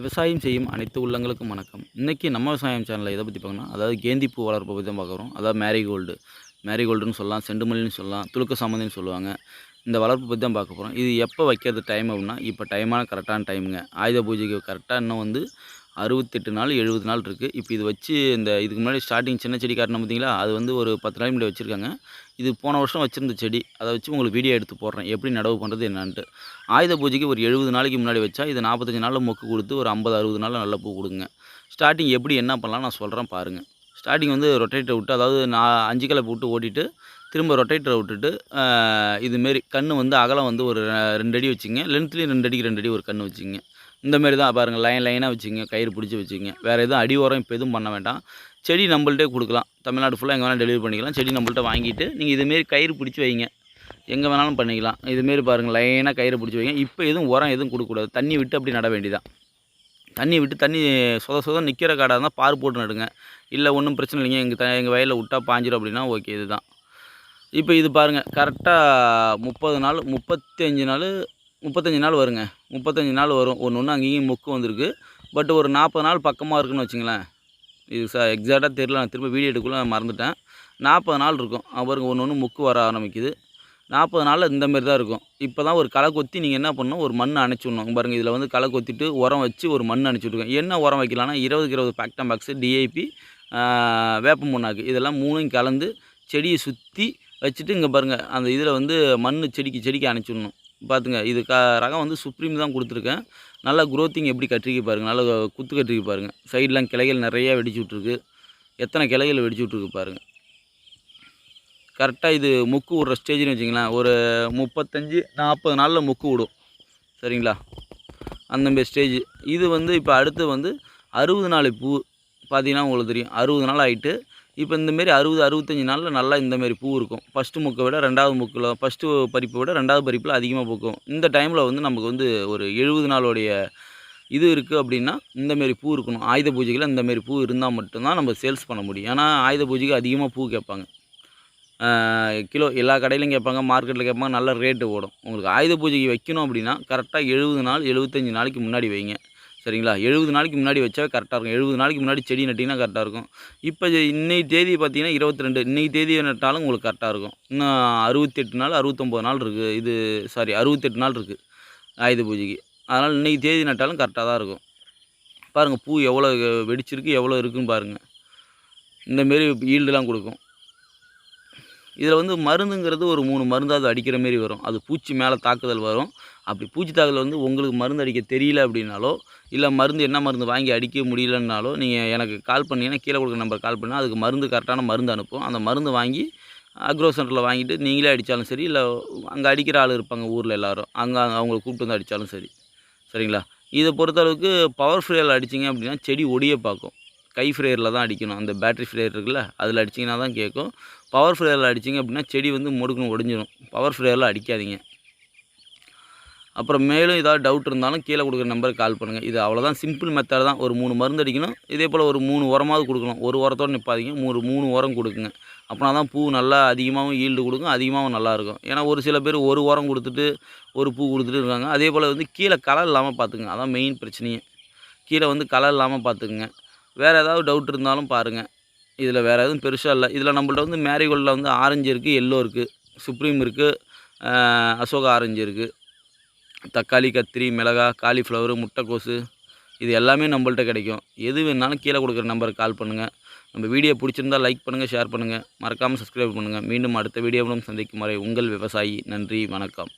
விவசாயம் செய்யும் அனைத்து உள்ளங்களுக்கும் வணக்கம். இன்றைக்கி நம்ம விவசாயம் சேனலில் எதை பற்றி பார்க்கணும் அதாவது கேந்தி பூ வளர்ப்பை பற்றி தான் பார்க்குறோம் அதாவது மேரிகோல்டு மேரிகோல்டுன்னு சொல்லலாம் செண்டுமல்லின்னு சொல்லலாம் துளுக்க சாமந்தின்னு சொல்லுவாங்க. இந்த வளர்ப்பு பற்றி தான் பார்க்க போகிறோம் இது எப்போ வைக்கிறது டைம் அப்படின்னா இப்போ டைமான கரெக்டான டைமுங்க ஆயுத பூஜைக்கு கரெக்டாக இன்னும் வந்து அறுபத்தெட்டு நாள் எழுபது நாள் இருக்குது இப்போ இது வச்சு இந்த இதுக்கு முன்னாடி ஸ்டார்டிங் சின்ன செடி காட்டினோம் பார்த்தீங்களா அது வந்து ஒரு பத்து நாள் முன்னாடி வச்சுருக்காங்க. இது போன வருஷம் வச்சுருந்த செடி. அதை வச்சு உங்களுக்கு வீடியோ எடுத்து போடுறேன். எப்படி நடவு பண்ணுறது என்னான்ட்டு. ஆயுத பூஜைக்கு ஒரு எழுபது நாளைக்கு முன்னாடி வச்சா இது நாற்பத்தஞ்சு நாளில் மொக்கு கொடுத்து ஒரு ஐம்பது அறுபது நாளில் நல்ல பூ கொடுங்க. ஸ்டார்டிங் எப்படி என்ன பண்ணலாம் நான் சொல்கிறேன் பாருங்கள் ஸ்டார்டிங் வந்து ரொட்டேட்டரை விட்டு அதாவது நான் அஞ்சு கிளப்பு விட்டு ஓட்டிட்டு திரும்ப ரொட்டேட்டரை விட்டுட்டு இதுமாரி கன்று வந்து அகலம் வந்து ஒரு ரெண்டு அடி வச்சுங்க. லென்த்லேயும் ரெண்டு அடிக்கு ரெண்டு அடி ஒரு கன்று வச்சுங்க. இந்த மாதிரி தான் பாருங்கள் லைன் லைனாக வச்சுங்க கயிறு பிடிச்சி வச்சுங்க வேறு எதுவும் அடி உரம் இப்போ எதுவும் பண்ண வேண்டாம். செடி நம்மள்ட்டே கொடுக்கலாம். தமிழ்நாடு ஃபுல்லாக எங்கே வேணால் டெலிவரி பண்ணிக்கலாம். செடி நம்மள்ட்ட வாங்கிட்டு நீங்கள் இதுமாரி கயிறு பிடிச்சி வைங்க. எங்கே வேணாலும் பண்ணிக்கலாம். இதுமாரி பாருங்கள் லைனாக கயிறு பிடிச்சி வைங்க. இப்போ எதுவும் உரம் எதுவும் கொடுக்கக்கூடாது தண்ணி விட்டு அப்படி நட வேண்டியதான் தண்ணி விட்டு தண்ணி சொத சொத நிற்கிற காடாக இருந்தால் பார் போட்டு நடுங்க. இல்லை ஒன்றும் பிரச்சனை இல்லைங்க. எங்கள் த எங்கள் வயலில் விட்டால் பாஞ்சிடும் அப்படின்னா ஓகே இதுதான். இப்போ இது பாருங்கள் கரெக்டாக முப்பது நாள் முப்பத்தஞ்சு நாள் முப்பத்தஞ்சு நாள் வருங்க. முப்பத்தஞ்சு நாள் வரும். ஒன்று ஒன்று அங்கேயும் மொக்கு வந்திருக்கு. பட் ஒரு நாற்பது நாள் பக்கமாக இருக்குன்னு வச்சுங்களேன். இது ச எக்ஸாக்டாக தெரில நான் திரும்ப வீடியோ எடுக்கக்குள்ள நான் மறந்துட்டேன். நாற்பது நாள் இருக்கும். அவருக்கு ஒன்று ஒன்று முக்கு வர ஆரம்பிக்குது. நாற்பது நாளில் இந்தமாரி தான் இருக்கும். இப்போ தான் ஒரு களை கொத்தி நீங்கள் என்ன பண்ணணும்? ஒரு மண் அணைச்சி விடணும். பாருங்கள் இதில் வந்து களை கொத்திட்டு உரம் வச்சு ஒரு மண் அணைச்சி விட்ருக்கோம் என்ன உரம் வைக்கலாம்னா இருபதுக்கு இருபது பேக்டம் பாக்ஸு டிஐபி வேப்ப முன்னாக்கு இதெல்லாம் மூணையும் கலந்து செடியை சுற்றி வச்சுட்டு இங்கே பாருங்கள் அந்த இதில் வந்து மண் செடிக்கு செடிக்கு அணைச்சி விடணும். பார்த்துங்க இது க ரகம் வந்து சுப்ரீம் தான் கொடுத்துருக்கேன். நல்லா குரோத்திங் எப்படி கட்டிருக்கு பாருங்கள் நல்லா குத்து கட்டிருக்கு பாருங்கள் சைட்லாம் கிளைகள் நிறையா வெடிச்சு விட்ருக்கு எத்தனை கிளைகள் வெடிச்சு விட்ருக்கு பாருங்கள் கரெக்டாக இது முக்கு விடுற ஸ்டேஜ்னு வச்சிங்களேன் ஒரு முப்பத்தஞ்சு நாற்பது நாளில் முக்கு விடும். சரிங்களா? அந்தமாரி ஸ்டேஜ் இது வந்து இப்போ அடுத்து வந்து அறுபது நாள் பூ பார்த்தீங்கன்னா உங்களுக்கு தெரியும். அறுபது நாள் ஆகிட்டு இப்போ இந்தமாரி அறுபது அறுபத்தஞ்சி நாளில் நல்லா இந்தமாரி பூ இருக்கும். ஃபஸ்ட்டு முக்கை விட ரெண்டாவது முக்கில் ஃபஸ்ட்டு பறிப்பை விட ரெண்டாவது பறிப்பில் அதிகமாக பூக்கும். இந்த டைமில் வந்து நமக்கு வந்து ஒரு எழுபது நாளுடைய இது இருக்குது அப்படின்னா இந்தமாரி பூ இருக்கணும். ஆயுத பூஜைகளில் இந்தமாரி பூ இருந்தால் மட்டும்தான் நம்ம சேல்ஸ் பண்ண முடியும். ஏன்னா ஆயுத பூஜைக்கு அதிகமாக பூ கேட்பாங்க. கிலோ எல்லா கடையிலையும் கேட்பாங்க மார்க்கெட்டில் கேட்பாங்க நல்ல ரேட்டு ஓடும். உங்களுக்கு ஆயுத பூஜைக்கு வைக்கணும் அப்படின்னா கரெக்டாக எழுபது நாள் எழுபத்தஞ்சி நாளைக்கு முன்னாடி வைங்க. சரிங்களா? எழுபது நாளைக்கு முன்னாடி வச்சா கரெக்டாக இருக்கும். எழுபது நாளைக்கு முன்னாடி செடி நட்டிங்கன்னா கரெக்டாக இருக்கும். இப்போ இன்னைக்கு தேதி பார்த்தீங்கன்னா இருபத்தி ரெண்டு இன்றைக்கி தேதி நட்டாலும் உங்களுக்கு கரெக்டாக இருக்கும். இன்னும் அறுபத்தெட்டு நாள் அறுபத்தொம்போது நாள் இருக்குது இது சாரி அறுபத்தெட்டு நாள் இருக்குது ஆயுத பூஜைக்கு. அதனால் இன்னைக்கு தேதி நட்டாலும் கரெக்டாக தான் இருக்கும். பாருங்கள் பூ எவ்வளோ வெடிச்சிருக்கு எவ்வளோ இருக்குன்னு பாருங்கள் இந்தமாரி ஈல்டுலாம் கொடுக்கும். இதில் வந்து மருந்துங்கிறது ஒரு மூணு மருந்தாவது அடிக்கிற மாரி வரும். அது பூச்சி மேலே தாக்குதல் வரும். அப்படி பூச்சி தாக்குதல் வந்து உங்களுக்கு மருந்து அடிக்க தெரியல அப்படின்னாலோ இல்லை மருந்து என்ன மருந்து வாங்கி அடிக்க முடியலன்னாலோ நீங்கள் எனக்கு கால் பண்ணிங்கன்னா கீழே கொடுக்குற நம்பர் கால் பண்ணால் அதுக்கு மருந்து கரெக்டான மருந்து அனுப்பும் அந்த மருந்து வாங்கி அக்ரோ சென்டரில் வாங்கிட்டு நீங்களே அடித்தாலும் சரி இல்லை அங்கே அடிக்கிற ஆள் இருப்பாங்க ஊரில் எல்லோரும் அங்கே அவங்கள கூப்பிட்டு வந்து அடித்தாலும் சரி. சரிங்களா? இதை பொறுத்தளவுக்கு பவர் ஃப்ரேயரில் அடிச்சிங்க அப்படின்னா செடி ஒடியே பார்க்கும். கை ஃப்ரேயரில் தான் அடிக்கணும். அந்த பேட்ரி ஃப்ரேயர் இருக்குல்ல அதில் அடிச்சிங்கன்னா தான் கேட்கும் பவர் ஃப்ரேயரில் அடிச்சிங்க அப்படின்னா செடி வந்து முடுக்கணும் ஒடிஞ்சிடும் பவர் ஃப்ரேயரில் அடிக்காதீங்க. அப்புறம் மேலும் ஏதாவது டவுட் இருந்தாலும் கீழே கொடுக்குற நம்பருக்கு கால் பண்ணுங்கள் இது அவ்வளோதான் சிம்பிள் மெத்தட் தான். ஒரு மூணு மருந்து அடிக்கணும். இதே போல் ஒரு மூணு உரமாவது கொடுக்கணும் ஒரு உரத்தோடு நிற்பாதீங்க மூணு மூணு உரம் கொடுக்குங்க. அப்படின்னா தான் பூ நல்லா அதிகமாகவும் ஈல்டு கொடுக்கும். அதிகமாகவும் நல்லாயிருக்கும் ஏன்னா ஒரு சில பேர் ஒரு உரம் கொடுத்துட்டு ஒரு பூ கொடுத்துட்டு இருக்காங்க. அதே போல் வந்து கீழே கலர் இல்லாமல் பார்த்துக்குங்க. அதான் மெயின் பிரச்சனையே. கீழே வந்து கலர் இல்லாமல் பார்த்துக்குங்க. வேறு ஏதாவது டவுட் இருந்தாலும் பாருங்கள் இதில் வேறு எதுவும் பெருசாக இல்லை. இதில் நம்மள்ட்ட வந்து மேரிகோல்டில் வந்து ஆரஞ்சு இருக்குது எல்லோ இருக்குது சுப்ரீம் இருக்குது அசோகா ஆரஞ்சு இருக்குது தக்காளி கத்திரி மிளகா காலிஃப்ளவரு முட்டைக்கோசு இது எல்லாமே நம்மள்ட்ட கிடைக்கும். எது வேணாலும் கீழே கொடுக்குற நம்பருக்கு கால் பண்ணுங்கள் நம்ம வீடியோ பிடிச்சிருந்தா லைக் பண்ணுங்கள் ஷேர் பண்ணுங்கள் மறக்காமல் சப்ஸ்கிரைப் பண்ணுங்கள் மீண்டும் அடுத்த வீடியோவிலும் சந்திக்கும் வரை உங்கள் விவசாயி. நன்றி வணக்கம்.